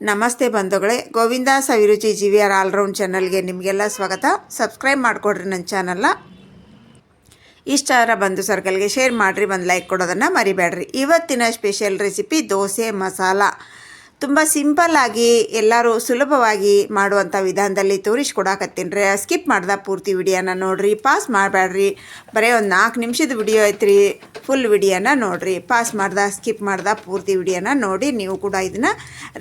ನಮಸ್ತೆ ಬಂಧುಗಳೇ, Govinda Saviruchi G V R all round ಚಾನಲ್ಗೆ ನಿಮಗೆಲ್ಲ ಸ್ವಾಗತ. ಸಬ್ಸ್ಕ್ರೈಬ್ ಮಾಡಿಕೊಡ್ರಿ ನನ್ನ ಚಾನಲ್ನ. ಇಷ್ಟ ಆರ ಬಂಧು ಸರ್ಕಲ್ಗೆ ಶೇರ್ ಮಾಡಿರಿ ಒಂದು ಲೈಕ್ ಕೊಡೋದನ್ನು ಮರಿಬೇಡ್ರಿ. ಇವತ್ತಿನ ಸ್ಪೆಷಲ್ ರೆಸಿಪಿ ದೋಸೆ ಮಸಾಲ. ತುಂಬ ಸಿಂಪಲ್ಲಾಗಿ ಎಲ್ಲರೂ ಸುಲಭವಾಗಿ ಮಾಡುವಂಥ ವಿಧಾನದಲ್ಲಿ ತೋರಿಸ್ಕೊಡಾಕತ್ತೀನಿ ರೀ. ಸ್ಕಿಪ್ ಮಾಡ್ದೆ ಪೂರ್ತಿ ವಿಡಿಯೋನ ನೋಡಿರಿ, ಪಾಸ್ ಮಾಡಬೇಡ್ರಿ ಬರೀ ಒಂದು ನಾಲ್ಕು ನಿಮಿಷದ ವಿಡಿಯೋ ಐತ್ರಿ ಫುಲ್ ವಿಡಿಯೋನ ನೋಡಿರಿ. ಪಾಸ್ ಮಾಡ್ದೆ, ಸ್ಕಿಪ್ ಮಾಡ್ದೆ ಪೂರ್ತಿ ವಿಡಿಯೋನ ನೋಡಿ ನೀವು ಕೂಡ ಇದನ್ನು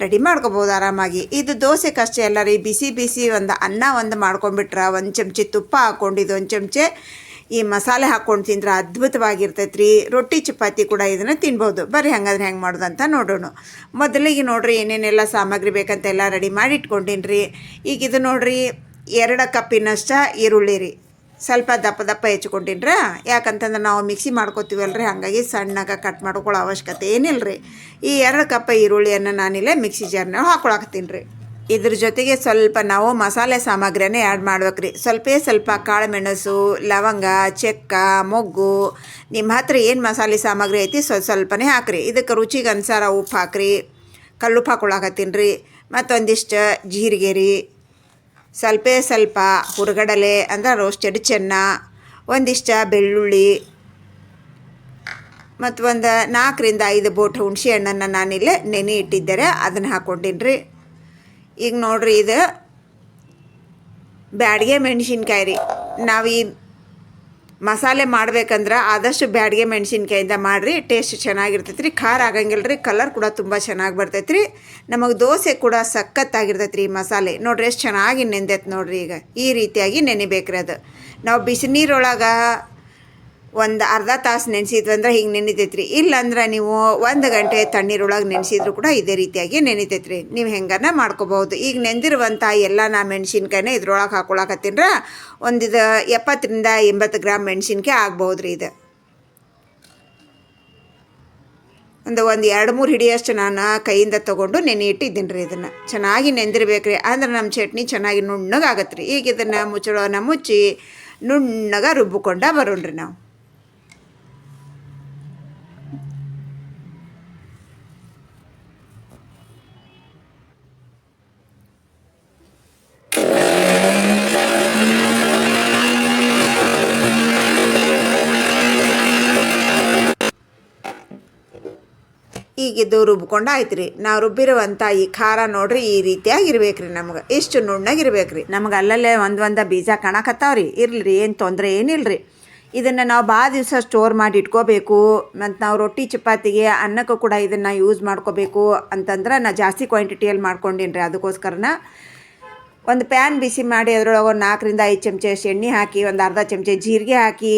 ರೆಡಿ ಮಾಡ್ಕೋಬೋದು ಆರಾಮಾಗಿ. ಇದು ದೋಸೆ ಕಷ್ಟ ಎಲ್ಲ ರೀ, ಬಿಸಿ ಬಿಸಿ ಒಂದು ಅನ್ನ ಒಂದು ಮಾಡ್ಕೊಂಡ್ಬಿಟ್ರೆ ಒಂದು ಚಮಚೆ ತುಪ್ಪ ಹಾಕ್ಕೊಂಡಿದ್ದು ಒಂದು ಚಮಚೆ ಈ ಮಸಾಲೆ ಹಾಕ್ಕೊಂಡು ತಿಂದ್ರೆ ಅದ್ಭುತವಾಗಿರ್ತೈತೆ ರೀ ರೊಟ್ಟಿ, ಚಪಾತಿ ಕೂಡ ಇದನ್ನು ತಿನ್ಬೋದು. ಬರ್ರಿ, ಹಂಗಾದ್ರೆ ಹೆಂಗೆ ಮಾಡೋದು ಅಂತ ನೋಡೋಣ. ಮೊದಲಿಗೆ ನೋಡಿರಿ, ಏನೇನೆಲ್ಲ ಸಾಮಗ್ರಿ ಬೇಕಂತೆಲ್ಲ ರೆಡಿ ಮಾಡಿ ಇಟ್ಕೊಂಡಿನಿ ಈಗ ಇದು ನೋಡಿರಿ, ಎರಡು ಕಪ್ಪಿನಷ್ಟ ಈರುಳ್ಳಿ ರೀ. ಸ್ವಲ್ಪ ದಪ್ಪ ದಪ್ಪ ಹೆಚ್ಕೊಂಡಿನ್ರ. ಯಾಕಂತಂದ್ರೆ ನಾವು ಮಿಕ್ಸಿ ಮಾಡ್ಕೋತೀವಲ್ರಿ, ಹಾಗಾಗಿ ಸಣ್ಣಗೆ ಕಟ್ ಮಾಡ್ಕೊಳ್ಳೋ ಅವಶ್ಯಕತೆ ಏನಿಲ್ಲ ರೀ ಈ ಎರಡು ಕಪ್ಪ ಈರುಳ್ಳಿಯನ್ನು ನಾನಿಲ್ಲೇ ಮಿಕ್ಸಿ ಜಾರ್ನಾಗ ಹಾಕೊಳಕತ್ತೀನಿ ರೀ. ಇದ್ರ ಜೊತೆಗೆ ಸ್ವಲ್ಪ ನಾವು ಮಸಾಲೆ ಸಾಮಗ್ರಿನೇ ಆ್ಯಡ್ ಮಾಡ್ಬೇಕು ರೀ ಸ್ವಲ್ಪೇ ಸ್ವಲ್ಪ ಕಾಳು ಮೆಣಸು ಲವಂಗ, ಚೆಕ್ಕ, ಮೊಗ್ಗು ನಿಮ್ಮ ಹತ್ರ ಏನು ಮಸಾಲೆ ಸಾಮಗ್ರಿ ಐತಿ ಸ್ವಲ್ಪ ಸ್ವಲ್ಪನೇ ಹಾಕ್ರಿ. ಇದಕ್ಕೆ ರುಚಿಗೆ ಅನುಸಾರ ಉಪ್ಪು ಹಾಕ್ರಿ, ಕಲ್ಲುಪ್ಪು ಹಾಕೊಳಕತ್ತೀನಿ ರೀ ಮತ್ತೊಂದಿಷ್ಟು ಜೀರಿಗೆ ರೀ ಸ್ವಲ್ಪೇ ಸ್ವಲ್ಪ ಹುರ್ಗಡಲೆ, ಅಂದ್ರೆ ರೋಸ್ಟೆಡ್ ಚೆನ್ನ, ಒಂದಿಷ್ಟ ಬೆಳ್ಳುಳ್ಳಿ, ಮತ್ತು ಒಂದು ನಾಲ್ಕರಿಂದ ಐದು ಬೋಟ್ ಹುಣಸೆ ಹಣ್ಣನ್ನು ನಾನಿಲ್ಲೇ ನೆನೆ ಇಟ್ಟಿದ್ದರೆ ಅದನ್ನು ಹಾಕ್ಕೊಂಡಿನಿ ರೀ ಈಗ ನೋಡ್ರಿ ಇದು ಬ್ಯಾಡ್ಗೆ ಮೆಣಸಿನ್ಕಾಯಿ ರೀ ನಾವು ಈ ಮಸಾಲೆ ಮಾಡ್ಬೇಕಂದ್ರೆ ಆದಷ್ಟು ಬ್ಯಾಡ್ಗೆ ಮೆಣಸಿನ್ಕಾಯಿಂದ ಮಾಡಿರಿ, ಟೇಸ್ಟ್ ಚೆನ್ನಾಗಿರ್ತೈತೆ ರೀ ಖಾರ ಆಗಂಗಿಲ್ಲ ರೀ ಕಲರ್ ಕೂಡ ತುಂಬ ಚೆನ್ನಾಗಿ ಬರ್ತೈತೆ ರೀ ನಮಗೆ ದೋಸೆ ಕೂಡ ಸಖತ್ತಾಗಿರ್ತೈತೆ ರೀ ಮಸಾಲೆ. ನೋಡ್ರಿ ಎಷ್ಟು ಚೆನ್ನಾಗಿ ನೆಂದೈತೆ ನೋಡ್ರಿ ಈಗ. ಈ ರೀತಿಯಾಗಿ ನೆನಿಬೇಕ್ರಿ ಅದು. ನಾವು ಬಿಸಿ ನೀರೊಳಗೆ ಒಂದು ಅರ್ಧ ತಾಸು ನೆನೆಸಿದ್ವಿ ಅಂದ್ರೆ ಹಿಂಗೆ ನೆನೀತೈತ್ರಿ. ಇಲ್ಲಾಂದ್ರೆ ನೀವು ಒಂದು ಗಂಟೆ ತಣ್ಣೀರೊಳಗೆ ನೆನೆಸಿದ್ರು ಕೂಡ ಇದೇ ರೀತಿಯಾಗಿ ನೆನೀತೈತ್ರಿ. ನೀವು ಹೆಂಗನ ಮಾಡ್ಕೋಬಹುದು. ಈಗ ನೆಂದಿರುವಂಥ ಎಲ್ಲ ನಾ ಮೆಣಸಿನ್ಕಾಯಿನ ಇದ್ರೊಳಗೆ ಹಾಕೊಳಕತ್ತೀನ್ರ. ಒಂದಿದು ಎಪ್ಪತ್ತರಿಂದ ಎಂಬತ್ತು ಗ್ರಾಮ್ ಮೆಣಸಿನ್ಕಾಯಿ ಆಗ್ಬೋದು ರೀ ಇದು. ಒಂದು ಒಂದು ಎರಡು ಮೂರು ಹಿಡಿಯಷ್ಟು ನಾನು ಕೈಯಿಂದ ತೊಗೊಂಡು ನೆನೆ ಇಟ್ಟಿದ್ದೀನಿ ರೀ ಇದನ್ನು. ಚೆನ್ನಾಗಿ ನೆಂದಿರ್ಬೇಕು ರೀ ಅಂದ್ರೆ ನಮ್ಮ ಚಟ್ನಿ ಚೆನ್ನಾಗಿ ನುಣ್ಣಗಾಗತ್ತೆ ರೀ ಈಗ ಇದನ್ನು ಮುಚ್ಚಳನ್ನ ಮುಚ್ಚಿ ನುಣ್ಣಗೆ ರುಬ್ಬಿಕೊಂಡ ಬರೋಣ್ರಿ ನಾವು. ಈಗಿದ್ದು ರುಬ್ಕೊಂಡು ಆಯ್ತು ರೀ ನಾವು ರುಬ್ಬಿರುವಂಥ ಈ ಖಾರ ನೋಡ್ರಿ, ಈ ರೀತಿಯಾಗಿ ರೀ ನಮ್ಗೆ. ಇಷ್ಟು ನುಣ್ಣಗಿರ್ಬೇಕು ರೀ ನಮ್ಗೆ ಅಲ್ಲಲ್ಲೇ ಒಂದು ಒಂದು ಬೀಜ ಕಾಣಕತ್ತಾವ ರೀ ಇರ್ಲಿ ರೀ ಏನು ತೊಂದರೆ ಏನಿಲ್ಲ ರೀ ಇದನ್ನು ನಾವು ಭಾಳ ದಿವಸ ಸ್ಟೋರ್ ಮಾಡಿ ಇಟ್ಕೋಬೇಕು. ಮತ್ತು ನಾವು ರೊಟ್ಟಿ, ಚಪಾತಿಗೆ ಅನ್ನಕ್ಕೂ ಕೂಡ ಇದನ್ನು ಯೂಸ್ ಮಾಡ್ಕೋಬೇಕು ಅಂತಂದ್ರೆ ನಾ ಜಾಸ್ತಿ ಕ್ವಾಂಟಿಟಿಯಲ್ಲಿ ಮಾಡ್ಕೊಂಡಿನಿ ರೀ ಅದಕ್ಕೋಸ್ಕರನ ಒಂದು ಪ್ಯಾನ್ ಬಿಸಿ ಮಾಡಿ ಅದರೊಳಗೆ ಒಂದು ನಾಲ್ಕರಿಂದ ಐದು ಚಮಚ ಎಣ್ಣೆ ಹಾಕಿ, ಒಂದು ಅರ್ಧ ಚಮಚ ಜೀರಿಗೆ ಹಾಕಿ,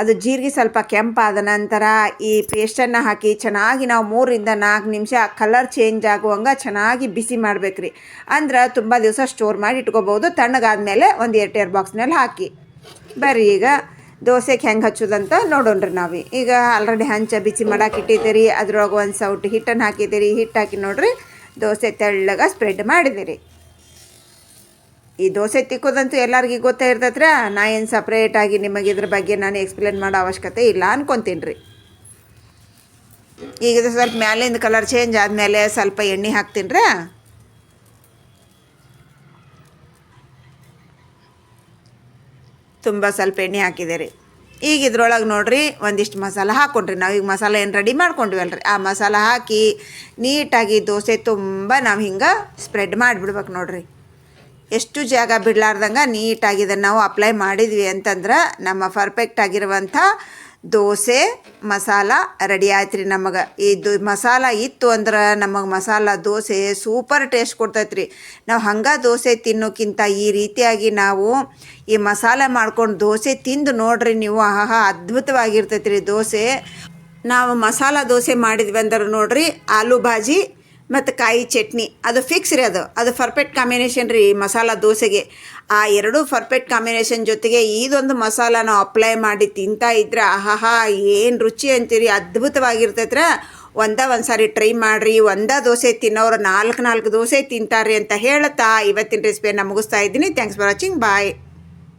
ಅದು ಜೀರಿಗೆ ಸ್ವಲ್ಪ ಕೆಂಪಾದ ನಂತರ ಈ ಪೇಸ್ಟನ್ನು ಹಾಕಿ ಚೆನ್ನಾಗಿ ನಾವು ಮೂರರಿಂದ ನಾಲ್ಕು ನಿಮಿಷ ಕಲರ್ ಚೇಂಜ್ ಆಗುವಂಗೆ ಚೆನ್ನಾಗಿ ಬಿಸಿ ಮಾಡ್ಬೇಕು ರೀ ಅಂದ್ರೆ ತುಂಬ ದಿವಸ ಸ್ಟೋರ್ ಮಾಡಿ ಇಟ್ಕೋಬೋದು ತಣ್ಣಗಾದ್ಮೇಲೆ ಒಂದು ಎರಡು ಎರಡು ಬಾಕ್ಸ್ನಲ್ಲಿ ಹಾಕಿ. ಬರ್ರಿ ಈಗ. ದೋಸೆಗೆ ಹೆಂಗೆ ಹಚ್ಚೋದಂತ ರೀ ನಾವು. ಈಗ ಆಲ್ರೆಡಿ ಹಂಚ ಬಿಸಿ ಮಾಡಕ್ಕೆ ಇಟ್ಟಿದ್ದೀರಿ, ಅದ್ರೊಳಗೆ ಒಂದು ಸೌಟ್ ಹಿಟ್ಟನ್ನು ಹಾಕಿದ್ದೀರಿ ಹಿಟ್ಟು ಹಾಕಿ ನೋಡ್ರಿ ದೋಸೆ ತೆಳ್ಳಗೆ ಸ್ಪ್ರೆಡ್ ಮಾಡಿದಿರಿ ಈ ದೋಸೆ ತಿಕ್ಕೋದಂತೂ ಎಲ್ಲರಿಗೂ ಗೊತ್ತೇ ಇರ್ತೈತ್ರ ನಾ ಏನು ಸಪ್ರೇಟಾಗಿ ನಿಮಗೆ ಇದ್ರ ಬಗ್ಗೆ ನಾನು ಎಕ್ಸ್ಪ್ಲೇನ್ ಮಾಡೋ ಅವಶ್ಯಕತೆ ಇಲ್ಲ ಅನ್ಕೊತೀನಿ ರೀ ಈಗ ಸ್ವಲ್ಪ ಮ್ಯಾಲಿಂದ ಕಲರ್ ಚೇಂಜ್ ಆದಮೇಲೆ ಸ್ವಲ್ಪ ಎಣ್ಣೆ ಹಾಕ್ತೀನಿ ರೀ ತುಂಬ ಸ್ವಲ್ಪ ಎಣ್ಣೆ ಹಾಕಿದೆ ರೀ ಈಗ ಇದ್ರೊಳಗೆ ನೋಡ್ರಿ ಒಂದಿಷ್ಟು ಮಸಾಲ ಹಾಕ್ಕೊಂಡ್ರಿ ನಾವು ಈಗ ಮಸಾಲ ಏನು ರೆಡಿ ಮಾಡ್ಕೊಂಡ್ವಲ್ರಿ ಆ ಮಸಾಲ ಹಾಕಿ ನೀಟಾಗಿ ದೋಸೆ ತುಂಬ ನಾವು ಹಿಂಗೆ ಸ್ಪ್ರೆಡ್ ಮಾಡಿಬಿಡ್ಬೇಕು ನೋಡ್ರಿ. ಎಷ್ಟು ಜಾಗ ಬಿಡಲಾರ್ದಂಗೆ ನೀಟಾಗಿ ಇದನ್ನು ನಾವು ಅಪ್ಲೈ ಮಾಡಿದ್ವಿ ಅಂತಂದ್ರೆ ನಮ್ಮ ಪರ್ಫೆಕ್ಟ್ ಆಗಿರುವಂಥ ದೋಸೆ, ಮಸಾಲ ರೆಡಿ ಆಯ್ತು ರೀ ನಮಗೆ ಇದು ಮಸಾಲ ಇತ್ತು ಅಂದ್ರೆ ನಮಗೆ ಮಸಾಲ, ದೋಸೆ ಸೂಪರ್ ಟೇಸ್ಟ್ ಕೊಡ್ತೈತೆ ರೀ ನಾವು ಹಂಗೆ ದೋಸೆ ತಿನ್ನೋಕ್ಕಿಂತ ಈ ರೀತಿಯಾಗಿ ನಾವು ಈ ಮಸಾಲೆ ಮಾಡ್ಕೊಂಡು ದೋಸೆ ತಿಂದು ನೋಡ್ರಿ ನೀವು. ಆಹಾ ಅದ್ಭುತವಾಗಿರ್ತೈತೆ ರೀ ದೋಸೆ. ನಾವು ಮಸಾಲ ದೋಸೆ ಮಾಡಿದ್ವಿ ಅಂದ್ರೆ ನೋಡ್ರಿ, ಆಲೂ ಭಾಜಿ ಮತ್ತು ಕಾಯಿ ಚಟ್ನಿ. ಅದು ಫಿಕ್ಸ್ ರೀ ಅದು. ಅದು ಪರ್ಫೆಕ್ಟ್ ಕಾಂಬಿನೇಷನ್ ರೀ ಮಸಾಲ ದೋಸೆಗೆ. ಆ ಎರಡೂ ಪರ್ಫೆಕ್ಟ್ ಕಾಂಬಿನೇಷನ್ ಜೊತೆಗೆ ಇದೊಂದು ಮಸಾಲ ಅಪ್ಲೈ ಮಾಡಿ ತಿಂತಾ ಇದ್ರೆ ಆಹಾಹಾ, ಏನು ರುಚಿ ಅಂತೀರಿ? ಅದ್ಭುತವಾಗಿರ್ತೈತ್ರ ಒಂದ ಒಂದು ಸಾರಿ ಟ್ರೈ ಮಾಡಿರಿ. ಒಂದ ದೋಸೆ ತಿನ್ನೋರು ನಾಲ್ಕು ನಾಲ್ಕು ದೋಸೆ ತಿಂತಾರೆ ಅಂತ ಹೇಳ್ತಾ ಇವತ್ತಿನ ರೆಸಿಪಿಯನ್ನು ಮುಗಿಸ್ತಾ ಇದ್ದೀನಿ. Thanks for watching bye